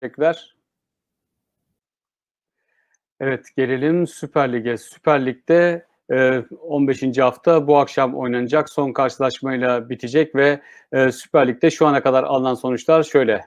Teşekkürler. Evet gelelim Süper Lig'e. Süper Lig'de e, 15. hafta bu akşam oynanacak. Son karşılaşmayla bitecek ve e, Süper Lig'de şu ana kadar alınan sonuçlar şöyle.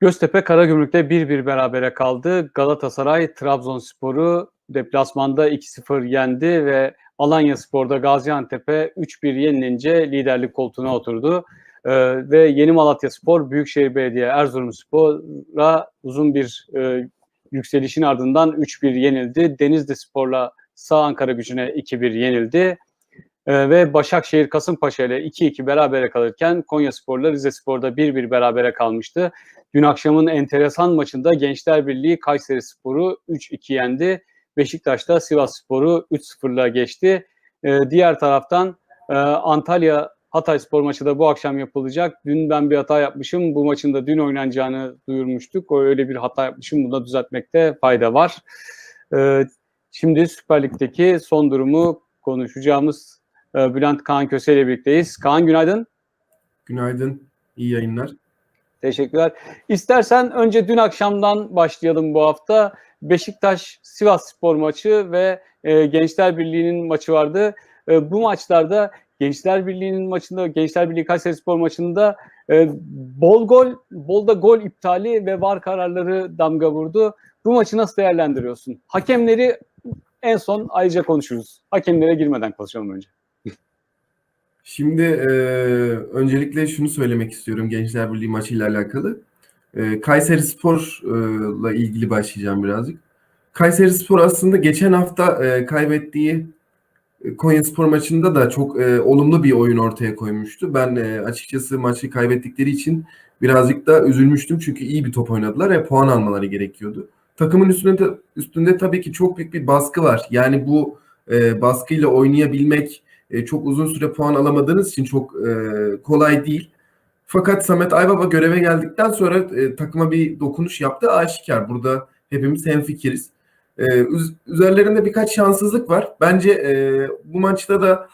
Göztepe Karagümrük'te 1-1 berabere kaldı. Galatasaray Trabzonspor'u deplasmanda 2-0 yendi ve Alanya Spor'da Gaziantep'e 3-1 yenilince liderlik koltuğuna oturdu. Ee, ve Yeni Malatya Spor, Büyükşehir Belediye Erzurumspor'a uzun bir e, yükselişin ardından 3-1 yenildi. Denizli Spor'la Sağ Ankara gücüne 2-1 yenildi. Ee, ve Başakşehir Kasımpaşa ile 2-2 berabere kalırken Konya Spor'la Rize Spor'da 1-1 berabere kalmıştı. Dün akşamın enteresan maçında Gençler Birliği Kayseri Spor'u 3-2 yendi. Beşiktaş'ta Sivas Spor'u 3-0'la geçti. Ee, diğer taraftan e, Antalya Hatay Spor maçı da bu akşam yapılacak. Dün ben bir hata yapmışım. Bu maçın da dün oynanacağını duyurmuştuk. O öyle bir hata yapmışım. Bunu da düzeltmekte fayda var. Ee, şimdi Süper Lig'deki son durumu konuşacağımız e, Bülent Kaan Köse ile birlikteyiz. Kaan günaydın. Günaydın. İyi yayınlar. Teşekkürler. İstersen önce dün akşamdan başlayalım bu hafta. Beşiktaş Sivas Spor maçı ve e, Gençler Birliği'nin maçı vardı. E, bu maçlarda Gençler Birliği'nin maçında, Gençler Birliği Kayseri Spor maçında e, bol gol, bol da gol iptali ve var kararları damga vurdu. Bu maçı nasıl değerlendiriyorsun? Hakemleri en son ayrıca konuşuruz. Hakemlere girmeden konuşalım önce. Şimdi e, öncelikle şunu söylemek istiyorum Gençler Birliği maçıyla alakalı. E, Kayseri Spor'la ilgili başlayacağım birazcık. Kayseri Spor aslında geçen hafta e, kaybettiği Konya Spor maçında da çok e, olumlu bir oyun ortaya koymuştu. Ben e, açıkçası maçı kaybettikleri için birazcık da üzülmüştüm. Çünkü iyi bir top oynadılar ve puan almaları gerekiyordu. Takımın üstünde, üstünde tabii ki çok büyük bir baskı var. Yani bu e, baskıyla oynayabilmek e, çok uzun süre puan alamadığınız için çok e, kolay değil. Fakat Samet Aybaba göreve geldikten sonra e, takıma bir dokunuş yaptı aşikar. Burada hepimiz hemfikiriz. E, üz- üzerlerinde birkaç şanssızlık var. Bence e, bu maçta da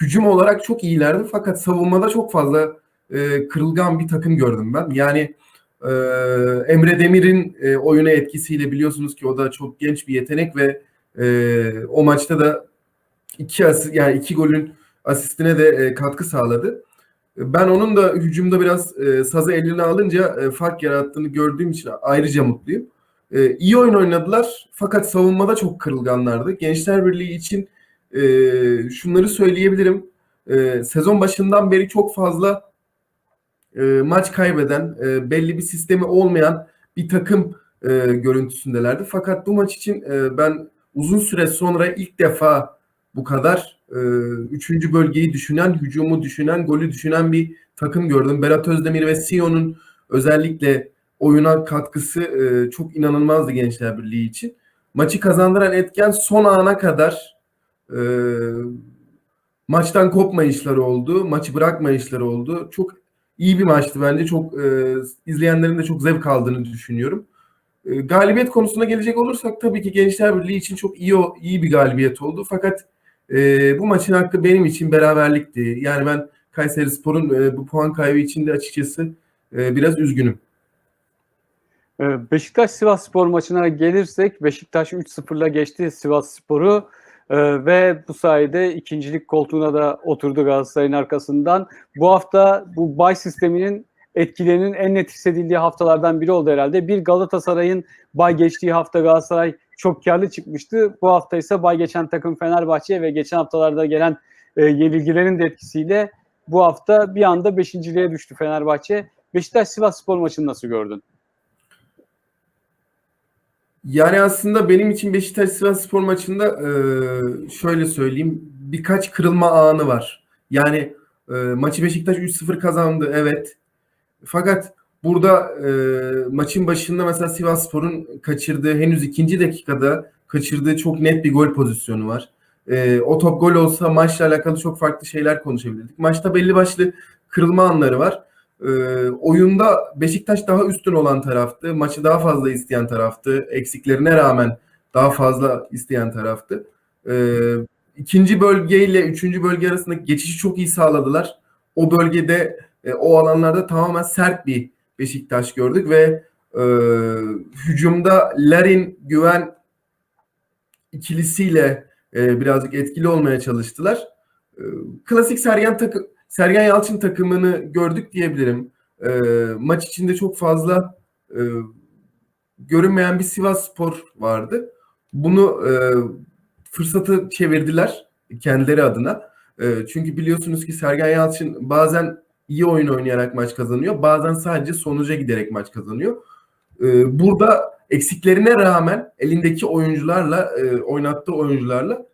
hücum olarak çok iyilerdi. Fakat savunmada çok fazla e, kırılgan bir takım gördüm ben. Yani e, Emre Demir'in e, oyuna etkisiyle biliyorsunuz ki o da çok genç bir yetenek ve e, o maçta da iki asist yani iki golün asistine de e, katkı sağladı. Ben onun da hücumda biraz e, sazı eline alınca e, fark yarattığını gördüğüm için ayrıca mutluyum. E, iyi oyun oynadılar fakat savunmada çok kırılganlardı. Gençler Birliği için e, şunları söyleyebilirim. E, sezon başından beri çok fazla e, maç kaybeden, e, belli bir sistemi olmayan bir takım e, görüntüsündelerdi. Fakat bu maç için e, ben uzun süre sonra ilk defa bu kadar e, üçüncü bölgeyi düşünen, hücumu düşünen, golü düşünen bir takım gördüm. Berat Özdemir ve Sion'un özellikle oyuna katkısı e, çok inanılmazdı Gençler Birliği için. Maçı kazandıran etken son ana kadar e, maçtan kopmayışları oldu, maçı bırakmayışları oldu. Çok iyi bir maçtı bence. Çok e, izleyenlerin de çok zevk aldığını düşünüyorum. E, galibiyet konusuna gelecek olursak tabii ki Gençler Birliği için çok iyi iyi bir galibiyet oldu. Fakat e, bu maçın hakkı benim için beraberlikti. Yani ben Kayseri Spor'un e, bu puan kaybı için de açıkçası e, biraz üzgünüm. Ee, Beşiktaş Sivas Spor maçına gelirsek Beşiktaş 3-0'la geçti Sivas Spor'u Ee, ve bu sayede ikincilik koltuğuna da oturdu Galatasaray'ın arkasından. Bu hafta bu bay sisteminin etkilerinin en net hissedildiği haftalardan biri oldu herhalde. Bir Galatasaray'ın bay geçtiği hafta Galatasaray çok karlı çıkmıştı. Bu hafta ise bay geçen takım Fenerbahçe ve geçen haftalarda gelen e, yenilgilerin de etkisiyle bu hafta bir anda beşinciliğe düştü Fenerbahçe. Beşiktaş Sivas Spor maçını nasıl gördün? Yani aslında benim için Beşiktaş Sivas Spor maçında e, şöyle söyleyeyim birkaç kırılma anı var. Yani e, maçı Beşiktaş 3-0 kazandı evet. Fakat burada e, maçın başında mesela Sivas Spor'un kaçırdığı henüz ikinci dakikada kaçırdığı çok net bir gol pozisyonu var. E, o top gol olsa maçla alakalı çok farklı şeyler konuşabilirdik. Maçta belli başlı kırılma anları var. E, oyunda Beşiktaş daha üstün olan taraftı. Maçı daha fazla isteyen taraftı. Eksiklerine rağmen daha fazla isteyen taraftı. E, ikinci bölgeyle üçüncü bölge arasındaki geçişi çok iyi sağladılar. O bölgede e, o alanlarda tamamen sert bir Beşiktaş gördük ve e, hücumda Larin Güven ikilisiyle e, birazcık etkili olmaya çalıştılar. E, klasik Sergen takı Sergen Yalçın takımını gördük diyebilirim. E, maç içinde çok fazla e, görünmeyen bir Sivas Spor vardı. Bunu e, fırsatı çevirdiler kendileri adına. E, çünkü biliyorsunuz ki Sergen Yalçın bazen iyi oyun oynayarak maç kazanıyor. Bazen sadece sonuca giderek maç kazanıyor. E, burada eksiklerine rağmen elindeki oyuncularla, e, oynattığı oyuncularla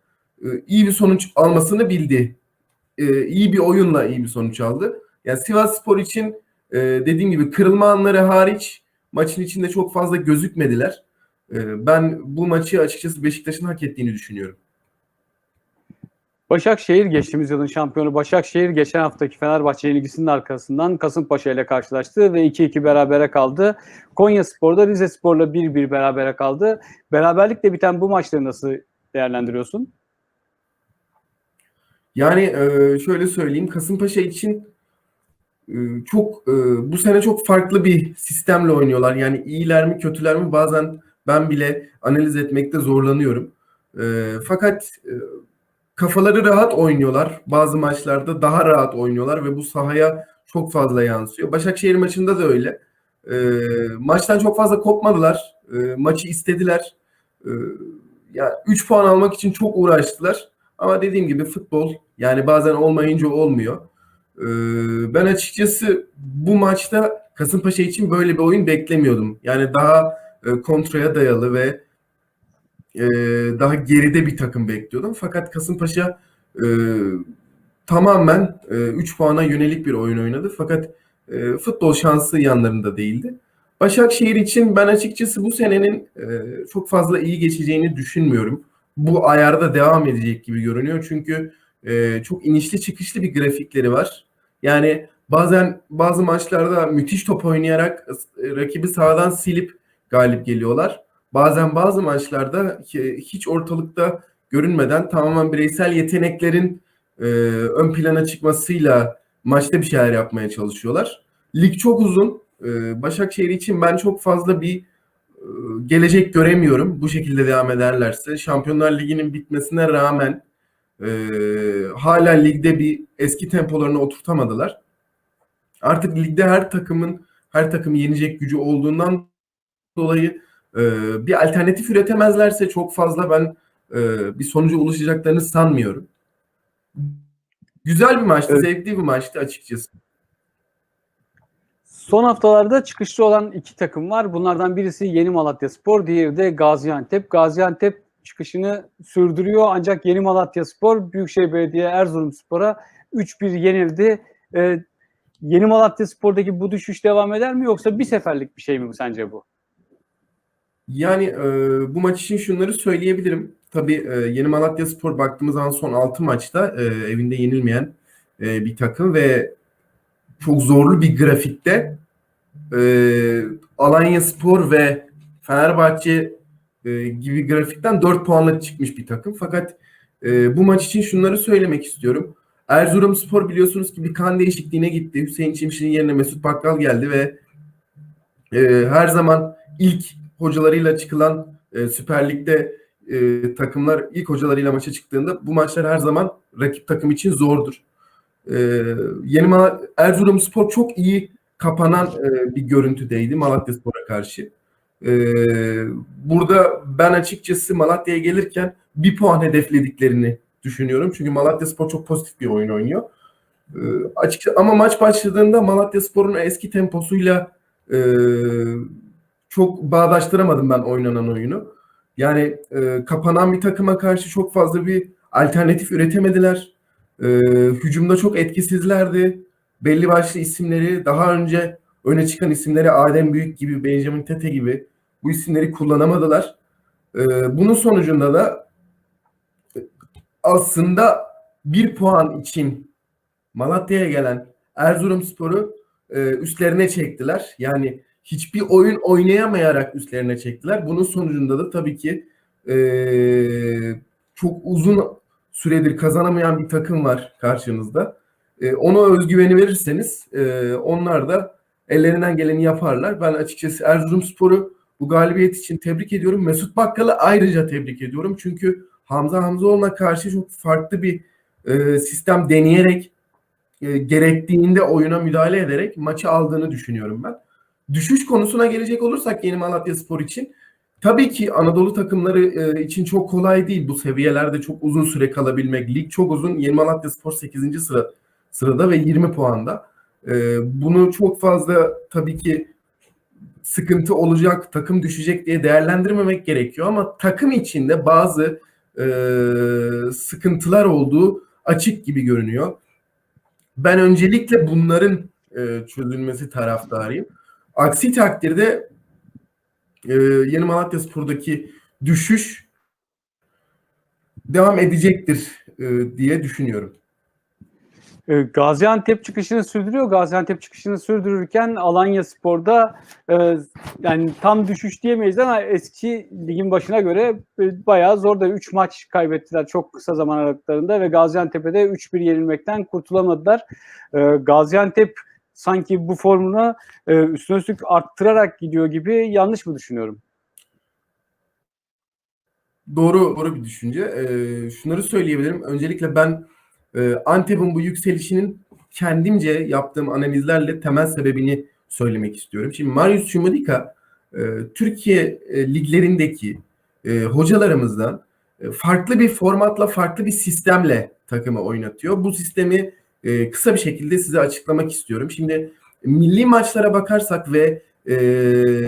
e, iyi bir sonuç almasını bildi. E, iyi bir oyunla iyi bir sonuç aldı. Yani Sivas Spor için e, dediğim gibi kırılma anları hariç maçın içinde çok fazla gözükmediler. E, ben bu maçı açıkçası Beşiktaş'ın hak ettiğini düşünüyorum. Başakşehir geçtiğimiz yılın şampiyonu Başakşehir geçen haftaki Fenerbahçe yenilgisinin arkasından Kasımpaşa ile karşılaştı ve 2-2 berabere kaldı. Konya Spor'da Rize Spor'la 1-1 berabere kaldı. Beraberlikle biten bu maçları nasıl değerlendiriyorsun? Yani e, şöyle söyleyeyim Kasımpaşa için e, çok e, bu sene çok farklı bir sistemle oynuyorlar. Yani iyiler mi kötüler mi bazen ben bile analiz etmekte zorlanıyorum. Fakat kafaları rahat oynuyorlar. Bazı maçlarda daha rahat oynuyorlar ve bu sahaya çok fazla yansıyor. Başakşehir maçında da öyle. Maçtan çok fazla kopmadılar. Maçı istediler. E, ya 3 puan almak için çok uğraştılar. Ama dediğim gibi futbol yani bazen olmayınca olmuyor. E, ben açıkçası bu maçta Kasımpaşa için böyle bir oyun beklemiyordum. Yani daha e, kontraya dayalı ve e, daha geride bir takım bekliyordum. Fakat Kasımpaşa e, tamamen 3 e, puana yönelik bir oyun oynadı. Fakat e, futbol şansı yanlarında değildi. Başakşehir için ben açıkçası bu senenin e, çok fazla iyi geçeceğini düşünmüyorum. Bu ayarda devam edecek gibi görünüyor. Çünkü e, çok inişli çıkışlı bir grafikleri var. Yani bazen bazı maçlarda müthiş top oynayarak e, rakibi sağdan silip galip geliyorlar. Bazen bazı maçlarda hiç ortalıkta görünmeden tamamen bireysel yeteneklerin e, ön plana çıkmasıyla maçta bir şeyler yapmaya çalışıyorlar. Lig çok uzun. E, Başakşehir için ben çok fazla bir gelecek göremiyorum. Bu şekilde devam ederlerse. Şampiyonlar Ligi'nin bitmesine rağmen e, hala ligde bir eski tempolarını oturtamadılar. Artık ligde her takımın her takımı yenecek gücü olduğundan dolayı e, bir alternatif üretemezlerse çok fazla ben e, bir sonuca ulaşacaklarını sanmıyorum. Güzel bir maçtı, evet. zevkli bir maçtı açıkçası. Son haftalarda çıkışlı olan iki takım var. Bunlardan birisi Yeni Malatya Spor, diğeri de Gaziantep. Gaziantep çıkışını sürdürüyor ancak Yeni Malatya Spor Büyükşehir Belediye Erzurum Spor'a 3-1 yenildi. Ee, Yeni Malatya Spor'daki bu düşüş devam eder mi yoksa bir seferlik bir şey mi bu sence bu? Yani e, bu maç için şunları söyleyebilirim. Tabii e, Yeni Malatya Spor baktığımız zaman son 6 maçta e, evinde yenilmeyen e, bir takım ve çok zorlu bir grafikte e, Alanya Spor ve Fenerbahçe e, gibi grafikten 4 puanla çıkmış bir takım. Fakat e, bu maç için şunları söylemek istiyorum. Erzurum Spor biliyorsunuz ki bir kan değişikliğine gitti. Hüseyin Çimşir'in yerine Mesut Bakkal geldi ve e, her zaman ilk hocalarıyla çıkılan e, Süper Lig'de e, takımlar ilk hocalarıyla maça çıktığında bu maçlar her zaman rakip takım için zordur. E, yeni Mal Erzurum Spor çok iyi kapanan e, bir görüntüdeydi Malatya Spor'a karşı. E, burada ben açıkçası Malatya'ya gelirken bir puan hedeflediklerini düşünüyorum. Çünkü Malatya Spor çok pozitif bir oyun oynuyor. E, açıkça ama maç başladığında Malatya Spor'un eski temposuyla e, çok bağdaştıramadım ben oynanan oyunu. Yani e, kapanan bir takıma karşı çok fazla bir alternatif üretemediler. E, hücumda çok etkisizlerdi. Belli başlı isimleri daha önce öne çıkan isimleri Adem Büyük gibi, Benjamin Tete gibi bu isimleri kullanamadılar. E, bunun sonucunda da aslında bir puan için Malatya'ya gelen Erzurumspor'u e, üstlerine çektiler. Yani hiçbir oyun oynayamayarak üstlerine çektiler. Bunun sonucunda da tabii ki e, çok uzun süredir kazanamayan bir takım var karşınızda. E, ona özgüveni verirseniz e, onlar da ellerinden geleni yaparlar. Ben açıkçası Erzurumspor'u bu galibiyet için tebrik ediyorum. Mesut Bakkal'ı ayrıca tebrik ediyorum. Çünkü Hamza Hamzoğlu'na karşı çok farklı bir e, sistem deneyerek e, gerektiğinde oyuna müdahale ederek maçı aldığını düşünüyorum ben. Düşüş konusuna gelecek olursak Yeni Malatya Spor için tabii ki Anadolu takımları e, için çok kolay değil bu seviyelerde çok uzun süre kalabilmek. Lig çok uzun. Yeni Malatya Spor 8. sıra sırada ve 20 puanda. E, bunu çok fazla tabii ki sıkıntı olacak, takım düşecek diye değerlendirmemek gerekiyor ama takım içinde bazı e, sıkıntılar olduğu açık gibi görünüyor. Ben öncelikle bunların e, çözülmesi taraftarıyım. Aksi takdirde e, Yeni Malatya Spor'daki düşüş devam edecektir e, diye düşünüyorum. E, Gaziantep çıkışını sürdürüyor. Gaziantep çıkışını sürdürürken Alanya Spor'da e, yani tam düşüş diyemeyiz ama eski ligin başına göre e, bayağı zor da 3 maç kaybettiler çok kısa zaman aralıklarında ve Gaziantep'e de 3-1 yenilmekten kurtulamadılar. E, Gaziantep sanki bu formunu e, üstüne üstlük arttırarak gidiyor gibi yanlış mı düşünüyorum? Doğru, doğru bir düşünce. Ee, şunları söyleyebilirim. Öncelikle ben e, Antep'in bu yükselişinin kendimce yaptığım analizlerle temel sebebini söylemek istiyorum. Şimdi Marius Şumudika e, Türkiye e, liglerindeki e, hocalarımızdan farklı bir formatla, farklı bir sistemle takımı oynatıyor. Bu sistemi kısa bir şekilde size açıklamak istiyorum. Şimdi milli maçlara bakarsak ve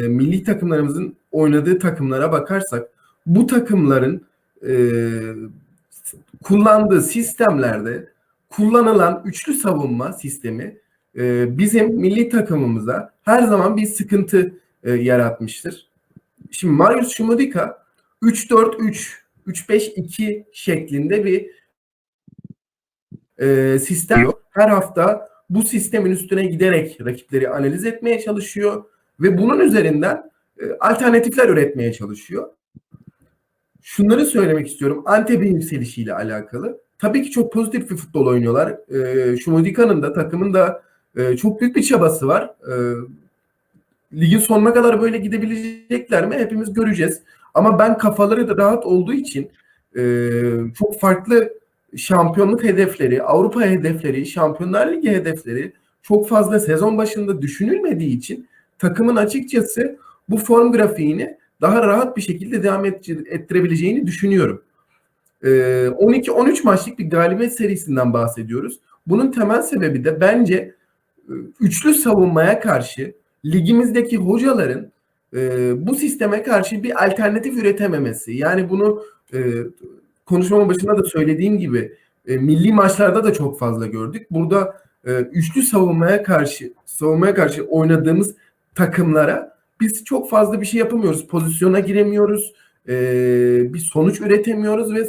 milli takımlarımızın oynadığı takımlara bakarsak bu takımların e, kullandığı sistemlerde kullanılan üçlü savunma sistemi e, bizim milli takımımıza her zaman bir sıkıntı e, yaratmıştır. Şimdi Marius Şumudika 3-4-3, 3-5-2 şeklinde bir e, sistem yok. Her hafta bu sistemin üstüne giderek rakipleri analiz etmeye çalışıyor ve bunun üzerinden e, alternatifler üretmeye çalışıyor. Şunları söylemek istiyorum. Antep'in yükselişiyle alakalı. Tabii ki çok pozitif bir futbol oynuyorlar. E, Şumudika'nın da takımın da e, çok büyük bir çabası var. E, ligin sonuna kadar böyle gidebilecekler mi? Hepimiz göreceğiz. Ama ben kafaları da rahat olduğu için e, çok farklı şampiyonluk hedefleri, Avrupa hedefleri, Şampiyonlar Ligi hedefleri çok fazla sezon başında düşünülmediği için takımın açıkçası bu form grafiğini daha rahat bir şekilde devam ettirebileceğini düşünüyorum. 12-13 maçlık bir galibiyet serisinden bahsediyoruz. Bunun temel sebebi de bence üçlü savunmaya karşı ligimizdeki hocaların bu sisteme karşı bir alternatif üretememesi. Yani bunu konuşmamın başında da söylediğim gibi milli maçlarda da çok fazla gördük. Burada üçlü savunmaya karşı savunmaya karşı oynadığımız takımlara biz çok fazla bir şey yapamıyoruz. Pozisyona giremiyoruz. E, bir sonuç üretemiyoruz ve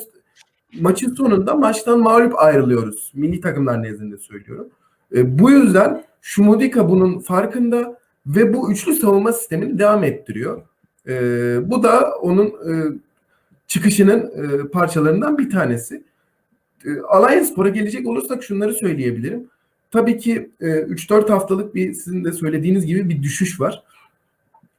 maçın sonunda maçtan mağlup ayrılıyoruz. Milli takımlar nezdinde söylüyorum. E, bu yüzden Şumudika bunun farkında ve bu üçlü savunma sistemini devam ettiriyor. E, bu da onun e, çıkışının e, parçalarından bir tanesi. E, Alliance Spor'a gelecek olursak şunları söyleyebilirim. Tabii ki e, 3-4 haftalık bir sizin de söylediğiniz gibi bir düşüş var.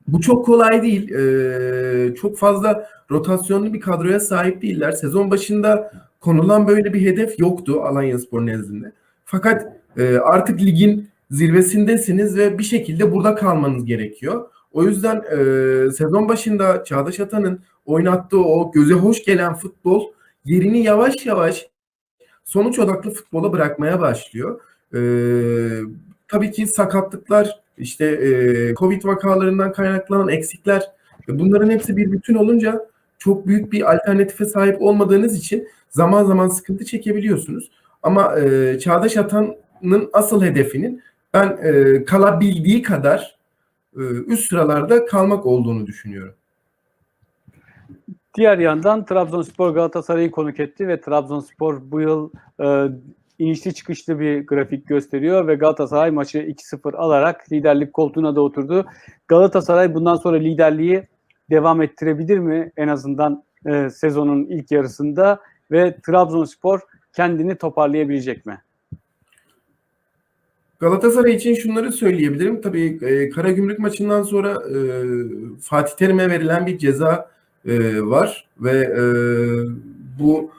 Bu çok kolay değil. Ee, çok fazla rotasyonlu bir kadroya sahip değiller. Sezon başında konulan böyle bir hedef yoktu Alanya Spor nezdinde. Fakat e, artık ligin zirvesindesiniz ve bir şekilde burada kalmanız gerekiyor. O yüzden e, sezon başında Çağdaş Atan'ın oynattığı o göze hoş gelen futbol yerini yavaş yavaş sonuç odaklı futbola bırakmaya başlıyor. E, tabii ki sakatlıklar işte e, Covid vakalarından kaynaklanan eksikler bunların hepsi bir bütün olunca çok büyük bir alternatife sahip olmadığınız için zaman zaman sıkıntı çekebiliyorsunuz. Ama e, Çağdaş Atan'ın asıl hedefinin ben e, kalabildiği kadar e, üst sıralarda kalmak olduğunu düşünüyorum. Diğer yandan Trabzonspor Galatasaray'ı konuk etti ve Trabzonspor bu yıl e, inişli çıkışlı bir grafik gösteriyor ve Galatasaray maçı 2-0 alarak liderlik koltuğuna da oturdu. Galatasaray bundan sonra liderliği devam ettirebilir mi en azından e, sezonun ilk yarısında ve Trabzonspor kendini toparlayabilecek mi? Galatasaray için şunları söyleyebilirim. Tabii e, Karagümrük maçından sonra e, Fatih Terim'e verilen bir ceza e, var ve e, bu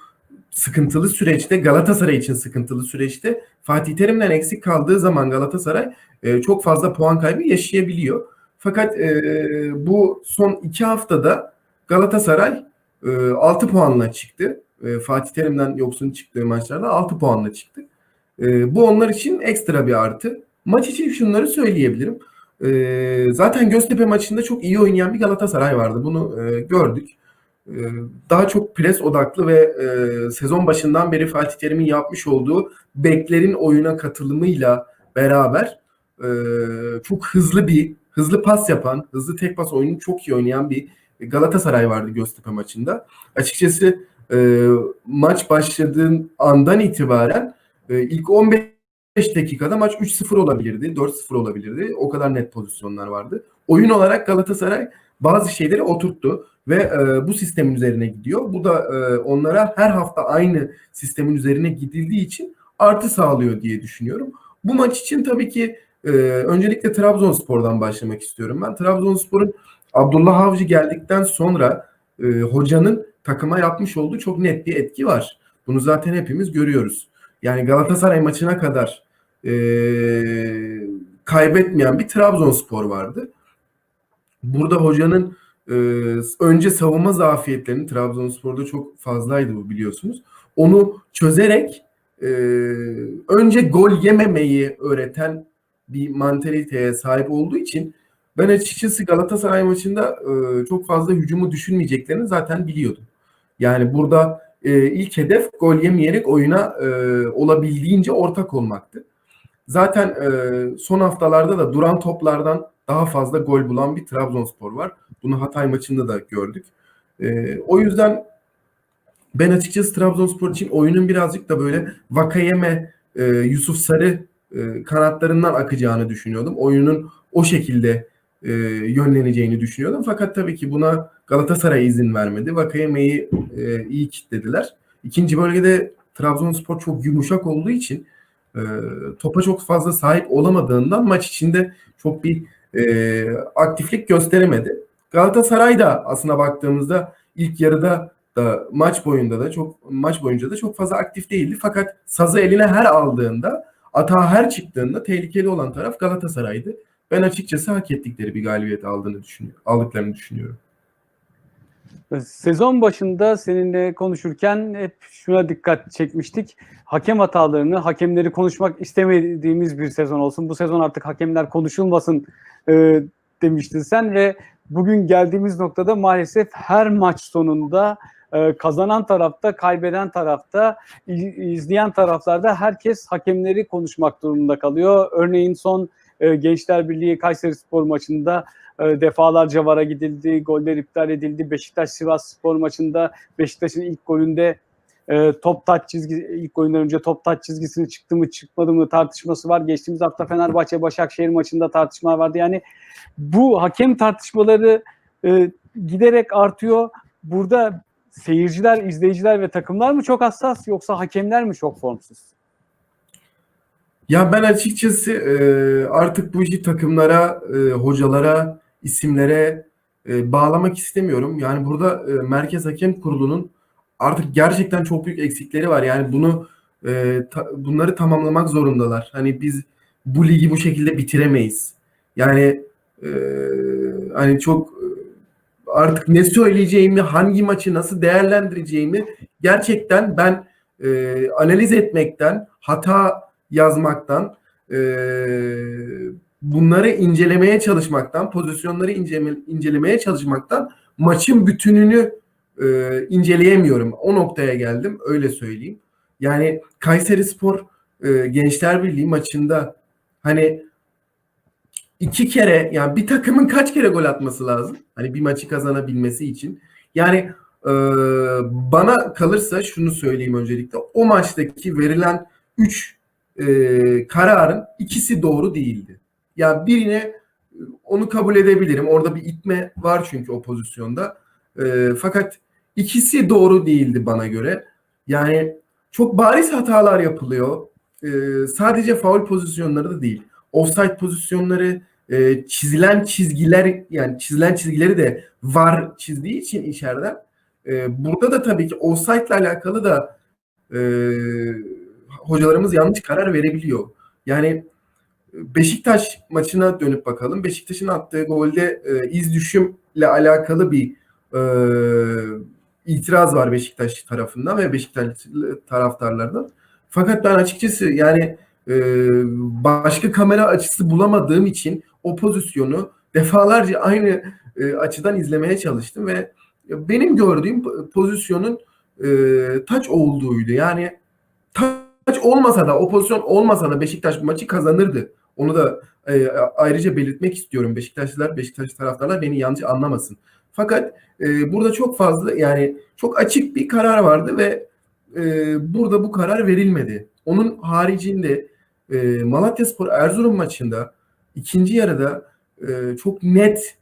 sıkıntılı süreçte Galatasaray için sıkıntılı süreçte Fatih Terim'den eksik kaldığı zaman Galatasaray e, çok fazla puan kaybı yaşayabiliyor. Fakat e, bu son iki haftada Galatasaray e, 6 puanla çıktı. E, Fatih Terim'den yoksun çıktığı maçlarda 6 puanla çıktı. E, bu onlar için ekstra bir artı. Maç için şunları söyleyebilirim. E, zaten Göztepe maçında çok iyi oynayan bir Galatasaray vardı. Bunu e, gördük. E, daha çok pres odaklı ve e, sezon başından beri Fatih Terim'in yapmış olduğu beklerin oyuna katılımıyla beraber e, çok hızlı bir hızlı pas yapan, hızlı tek pas oyunu çok iyi oynayan bir Galatasaray vardı Göztepe maçında. Açıkçası e, maç başladığın andan itibaren e, ilk 15 dakikada maç 3-0 olabilirdi, 4-0 olabilirdi. O kadar net pozisyonlar vardı. Oyun olarak Galatasaray bazı şeyleri oturttu ve e, bu sistemin üzerine gidiyor. Bu da e, onlara her hafta aynı sistemin üzerine gidildiği için artı sağlıyor diye düşünüyorum. Bu maç için tabii ki e, öncelikle Trabzonspor'dan başlamak istiyorum ben. Trabzonspor'un Abdullah Avcı geldikten sonra e, hocanın takıma yapmış olduğu çok net bir etki var. Bunu zaten hepimiz görüyoruz. Yani Galatasaray maçına kadar e, kaybetmeyen bir Trabzonspor vardı. Burada hocanın e, önce savunma zafiyetlerinin Trabzonspor'da çok fazlaydı bu biliyorsunuz. Onu çözerek e, önce gol yememeyi öğreten bir mantaliteye sahip olduğu için ben açıkçası Galatasaray maçında e, çok fazla hücumu düşünmeyeceklerini zaten biliyordum. Yani burada e, ilk hedef gol yemeyerek oyuna e, olabildiğince ortak olmaktı. Zaten e, son haftalarda da duran toplardan daha fazla gol bulan bir Trabzonspor var. Bunu Hatay maçında da gördük. E, o yüzden ben açıkçası Trabzonspor için oyunun birazcık da böyle Vakayeme, e, Yusuf Sarı e, kanatlarından akacağını düşünüyordum. Oyunun o şekilde e, yönleneceğini düşünüyordum. Fakat tabii ki buna Galatasaray izin vermedi. Vakayeme'yi e, iyi kitlediler. İkinci bölgede Trabzonspor çok yumuşak olduğu için e, topa çok fazla sahip olamadığından maç içinde çok bir e, aktiflik gösteremedi. Galatasaray da aslına baktığımızda ilk yarıda da maç boyunda da çok maç boyunca da çok fazla aktif değildi. Fakat sazı eline her aldığında, atağa her çıktığında tehlikeli olan taraf Galatasaray'dı. Ben açıkçası hak ettikleri bir galibiyet aldığını düşünüyorum, aldıklarını düşünüyorum. Sezon başında seninle konuşurken hep şuna dikkat çekmiştik. Hakem hatalarını, hakemleri konuşmak istemediğimiz bir sezon olsun. Bu sezon artık hakemler konuşulmasın e, demiştin sen ve bugün geldiğimiz noktada maalesef her maç sonunda e, kazanan tarafta, kaybeden tarafta, izleyen taraflarda herkes hakemleri konuşmak durumunda kalıyor. Örneğin son e, Gençler Birliği Kayseri Spor maçında e, defalarca vara gidildi, goller iptal edildi. Beşiktaş Sivas Spor maçında Beşiktaş'ın ilk golünde e, top taç çizgi ilk oyundan önce top taç çizgisini çıktı mı çıkmadı mı tartışması var. Geçtiğimiz hafta Fenerbahçe Başakşehir maçında tartışmalar vardı. Yani bu hakem tartışmaları e, giderek artıyor. Burada seyirciler, izleyiciler ve takımlar mı çok hassas yoksa hakemler mi çok formsuz? Ya ben açıkçası e, artık bu işi takımlara, e, hocalara, isimlere e, bağlamak istemiyorum. Yani burada e, Merkez Hakem Kurulu'nun artık gerçekten çok büyük eksikleri var. Yani bunu e, ta, bunları tamamlamak zorundalar. Hani biz bu ligi bu şekilde bitiremeyiz. Yani e, hani çok artık ne söyleyeceğimi, hangi maçı nasıl değerlendireceğimi gerçekten ben e, analiz etmekten, hata yazmaktan, e, bunları incelemeye çalışmaktan, pozisyonları incele, incelemeye çalışmaktan maçın bütününü e, inceleyemiyorum. O noktaya geldim, öyle söyleyeyim. Yani Kayseri Spor e, Gençler Birliği maçında hani iki kere yani bir takımın kaç kere gol atması lazım? Hani bir maçı kazanabilmesi için. Yani e, bana kalırsa şunu söyleyeyim öncelikle. O maçtaki verilen 3 e, kararın ikisi doğru değildi. Ya yani birine onu kabul edebilirim. Orada bir itme var çünkü o pozisyonda. E, fakat ikisi doğru değildi bana göre. Yani çok bariz hatalar yapılıyor. e, sadece faul pozisyonları da değil. Offside pozisyonları, e, çizilen çizgiler yani çizilen çizgileri de var çizdiği için içeriden e, burada da tabii ki offside ile alakalı da e, hocalarımız yanlış karar verebiliyor. Yani Beşiktaş maçına dönüp bakalım. Beşiktaş'ın attığı golde e, iz düşümle alakalı bir e, itiraz var Beşiktaş tarafından ve Beşiktaş taraftarlarından. Fakat ben açıkçası yani e, başka kamera açısı bulamadığım için o pozisyonu defalarca aynı e, açıdan izlemeye çalıştım ve benim gördüğüm pozisyonun e, taç olduğuydu. Yani taç olmasa da o pozisyon olmasa da Beşiktaş bu maçı kazanırdı. Onu da e, ayrıca belirtmek istiyorum. Beşiktaşlılar, Beşiktaş taraftarlar beni yanlış anlamasın. Fakat e, burada çok fazla yani çok açık bir karar vardı ve e, burada bu karar verilmedi. Onun haricinde e, Malatyaspor Erzurum maçında ikinci yarıda e, çok net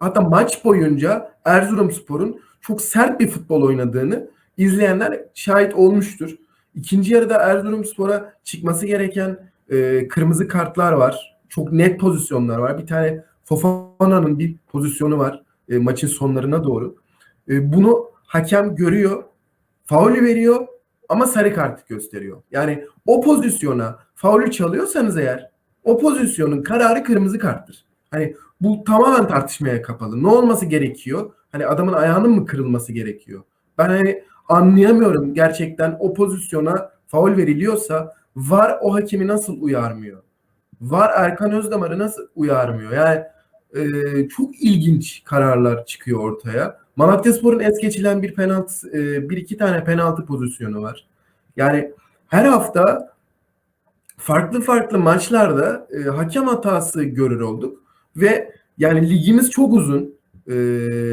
hatta maç boyunca Erzurumspor'un çok sert bir futbol oynadığını izleyenler şahit olmuştur. İkinci yarıda Erzurumspor'a çıkması gereken e, kırmızı kartlar var. Çok net pozisyonlar var. Bir tane Fofana'nın bir pozisyonu var e, maçın sonlarına doğru. E, bunu hakem görüyor, faulü veriyor ama sarı kart gösteriyor. Yani o pozisyona faulü çalıyorsanız eğer o pozisyonun kararı kırmızı karttır. Hani bu tamamen tartışmaya kapalı. Ne olması gerekiyor? Hani adamın ayağının mı kırılması gerekiyor? Ben hani anlayamıyorum gerçekten o pozisyona faul veriliyorsa VAR o hakemi nasıl uyarmıyor? VAR Erkan Özdamar'ı nasıl uyarmıyor? Yani e, çok ilginç kararlar çıkıyor ortaya. Malatyaspor'un es geçilen bir penaltı, e, bir iki tane penaltı pozisyonu var. Yani her hafta farklı farklı maçlarda e, hakem hatası görür olduk ve yani ligimiz çok uzun. E,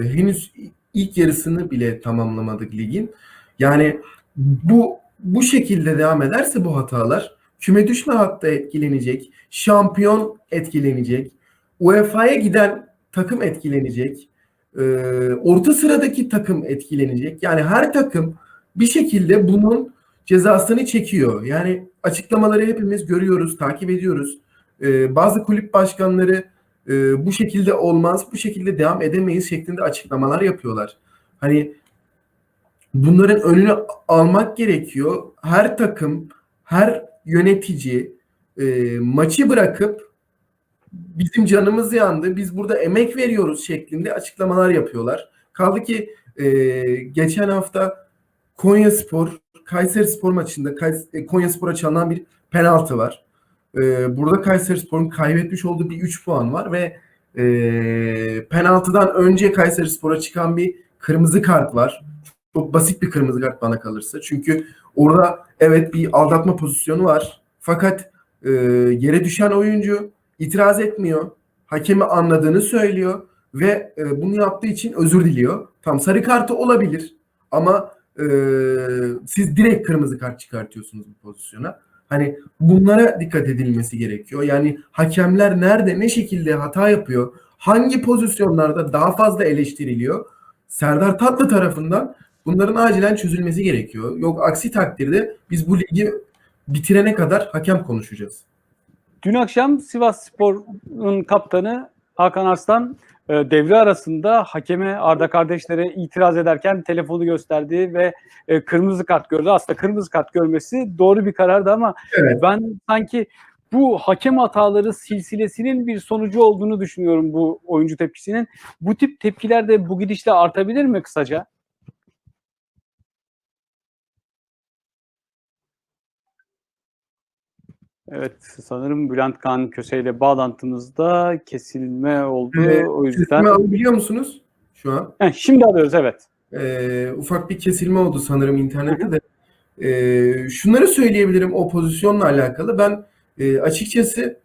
henüz ilk yarısını bile tamamlamadık ligin. Yani bu bu şekilde devam ederse bu hatalar küme düşme hatta etkilenecek, şampiyon etkilenecek, UEFA'ya giden takım etkilenecek, e, orta sıradaki takım etkilenecek. Yani her takım bir şekilde bunun cezasını çekiyor. Yani açıklamaları hepimiz görüyoruz, takip ediyoruz. E, bazı kulüp başkanları e, bu şekilde olmaz, bu şekilde devam edemeyiz şeklinde açıklamalar yapıyorlar. Hani bunların önünü almak gerekiyor. Her takım, her yönetici e, maçı bırakıp bizim canımız yandı, biz burada emek veriyoruz şeklinde açıklamalar yapıyorlar. Kaldı ki e, geçen hafta Konya Spor, Kayseri Spor maçında Kays- Konya Spor'a çalınan bir penaltı var. E, burada Kayseri Spor'un kaybetmiş olduğu bir 3 puan var ve e, penaltıdan önce Kayseri Spor'a çıkan bir kırmızı kart var. Çok basit bir kırmızı kart bana kalırsa. Çünkü orada evet bir aldatma pozisyonu var. Fakat e, yere düşen oyuncu itiraz etmiyor. Hakemi anladığını söylüyor ve e, bunu yaptığı için özür diliyor. Tam sarı kartı olabilir ama e, siz direkt kırmızı kart çıkartıyorsunuz bu pozisyona. Hani bunlara dikkat edilmesi gerekiyor. Yani hakemler nerede ne şekilde hata yapıyor? Hangi pozisyonlarda daha fazla eleştiriliyor? Serdar Tatlı tarafından bunların acilen çözülmesi gerekiyor. Yok aksi takdirde biz bu ligi bitirene kadar hakem konuşacağız. Dün akşam Sivas Spor'un kaptanı Hakan Arslan e, devre arasında hakeme Arda kardeşlere itiraz ederken telefonu gösterdi ve e, kırmızı kart gördü. Aslında kırmızı kart görmesi doğru bir karardı ama Evet. ben sanki bu hakem hataları silsilesinin bir sonucu olduğunu düşünüyorum bu oyuncu tepkisinin. Bu tip tepkiler de bu gidişle artabilir mi kısaca? Evet, sanırım Bülent Kaan Köse ile bağlantımızda kesilme oldu. Ee, o yüzden Kesilme alabiliyor musunuz şu an? Heh, şimdi alıyoruz evet. Ee, ufak bir kesilme oldu sanırım internette de. Ee, şunları söyleyebilirim o pozisyonla alakalı. Ben e, açıkçası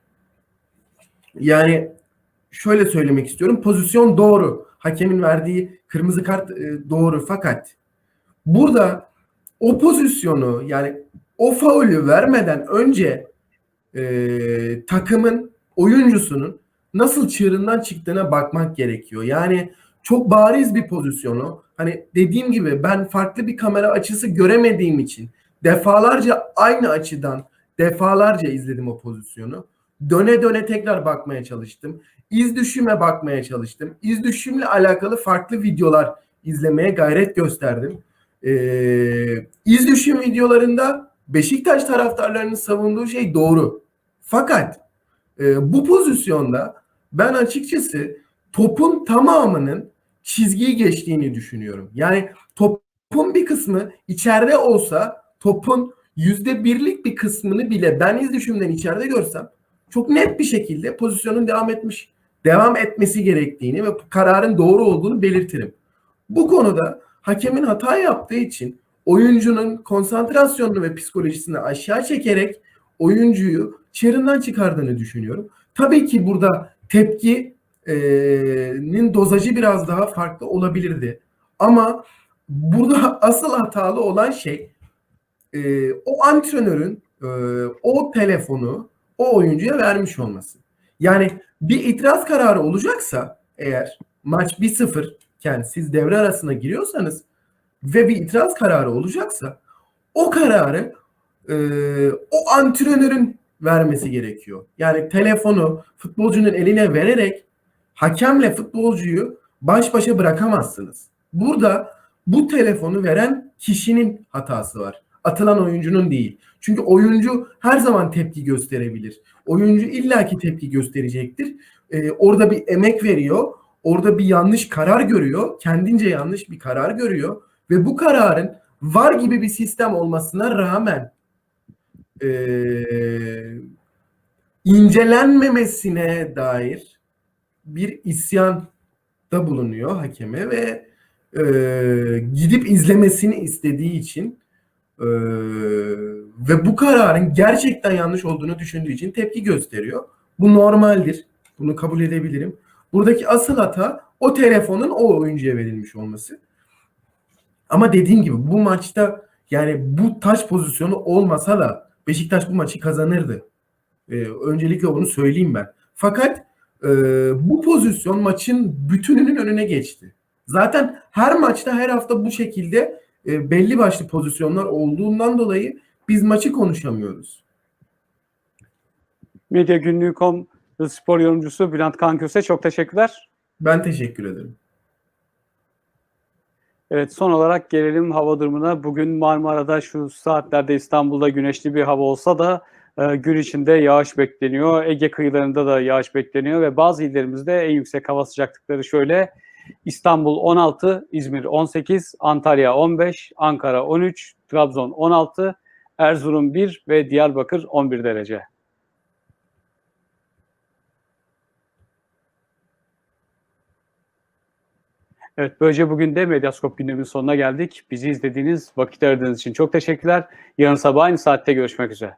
yani şöyle söylemek istiyorum. Pozisyon doğru. Hakemin verdiği kırmızı kart e, doğru. Fakat burada o pozisyonu yani o faulü vermeden önce e, takımın oyuncusunun nasıl çığırından çıktığına bakmak gerekiyor. Yani çok bariz bir pozisyonu. Hani dediğim gibi ben farklı bir kamera açısı göremediğim için defalarca aynı açıdan defalarca izledim o pozisyonu. Döne döne tekrar bakmaya çalıştım. İz düşüme bakmaya çalıştım. İz düşümle alakalı farklı videolar izlemeye gayret gösterdim. Ee, iz düşüm videolarında Beşiktaş taraftarlarının savunduğu şey doğru. Fakat e, bu pozisyonda ben açıkçası topun tamamının çizgiyi geçtiğini düşünüyorum. Yani topun bir kısmı içeride olsa topun yüzde birlik bir kısmını bile ben iz düşümden içeride görsem çok net bir şekilde pozisyonun devam etmiş devam etmesi gerektiğini ve kararın doğru olduğunu belirtirim. Bu konuda hakemin hata yaptığı için oyuncunun konsantrasyonunu ve psikolojisini aşağı çekerek oyuncuyu çığırından çıkardığını düşünüyorum. Tabii ki burada tepkinin dozajı biraz daha farklı olabilirdi. Ama burada asıl hatalı olan şey o antrenörün o telefonu o oyuncuya vermiş olması. Yani bir itiraz kararı olacaksa eğer maç 1-0 iken siz devre arasına giriyorsanız ve bir itiraz kararı olacaksa o kararı e, o antrenörün vermesi gerekiyor. Yani telefonu futbolcunun eline vererek hakemle futbolcuyu baş başa bırakamazsınız. Burada bu telefonu veren kişinin hatası var. Atılan oyuncunun değil. Çünkü oyuncu her zaman tepki gösterebilir. Oyuncu illaki tepki gösterecektir. Ee, orada bir emek veriyor. Orada bir yanlış karar görüyor. Kendince yanlış bir karar görüyor. Ve bu kararın var gibi bir sistem olmasına rağmen ee, incelenmemesine dair bir isyan da bulunuyor hakeme ve e, gidip izlemesini istediği için e, ve bu kararın gerçekten yanlış olduğunu düşündüğü için tepki gösteriyor. Bu normaldir. Bunu kabul edebilirim. Buradaki asıl hata o telefonun o oyuncuya verilmiş olması. Ama dediğim gibi bu maçta yani bu taç pozisyonu olmasa da Beşiktaş bu maçı kazanırdı. Ee, öncelikle onu söyleyeyim ben. Fakat e, bu pozisyon maçın bütününün önüne geçti. Zaten her maçta her hafta bu şekilde e, belli başlı pozisyonlar olduğundan dolayı biz maçı konuşamıyoruz. Medya Günlüğü.com spor yorumcusu Bülent Kanköse çok teşekkürler. Ben teşekkür ederim. Evet son olarak gelelim hava durumuna. Bugün Marmara'da şu saatlerde İstanbul'da güneşli bir hava olsa da e, gün içinde yağış bekleniyor. Ege kıyılarında da yağış bekleniyor ve bazı illerimizde en yüksek hava sıcaklıkları şöyle. İstanbul 16, İzmir 18, Antalya 15, Ankara 13, Trabzon 16, Erzurum 1 ve Diyarbakır 11 derece. Evet böylece bugün de Medyaskop gündeminin sonuna geldik. Bizi izlediğiniz, vakit ayırdığınız için çok teşekkürler. Yarın sabah aynı saatte görüşmek üzere.